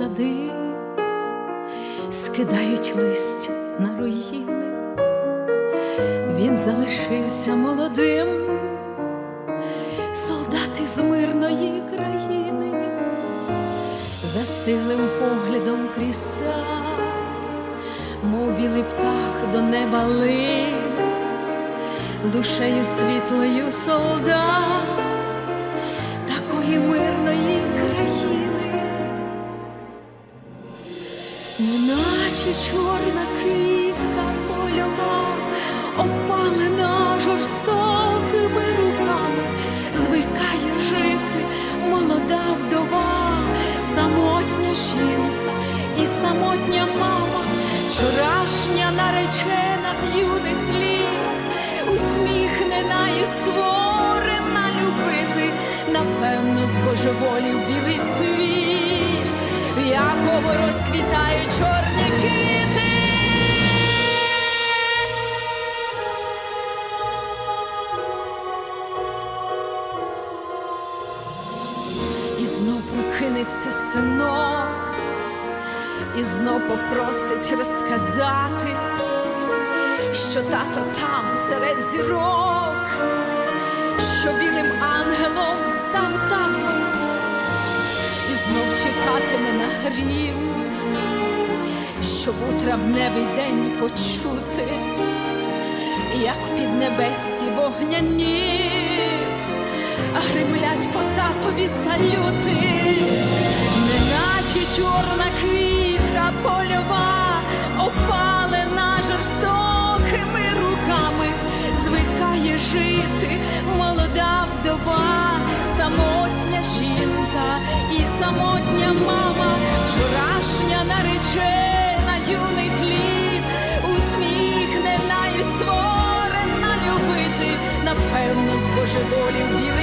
сади, скидають листя на руїни, він залишився молодим, солдат із мирної країни, застиглим поглядом крізь сад, мов білий птах до неба лине, душею світлою солдат неначе чорна квітка польова, опалена жорстокими руками, звикає жити молода вдова, самотня жінка і самотня мама, вчорашня наречена юних літ, усміхнена і створена любити, напевно, збожеволів білий світ, в якому розквітають чорні квіти. І знов прокинеться синок, і знов попросить розказати, що тато там серед зірок, що білим ангелом став чекатиме на грім, щоб у травневий день почути, як в піднебесці вогняні гримлять по татові салюти, неначе чорна квітка польова, самотня мама, вчорашня наречена юних літ, усміхнена і створена любити, напевно, з Божеволі світ.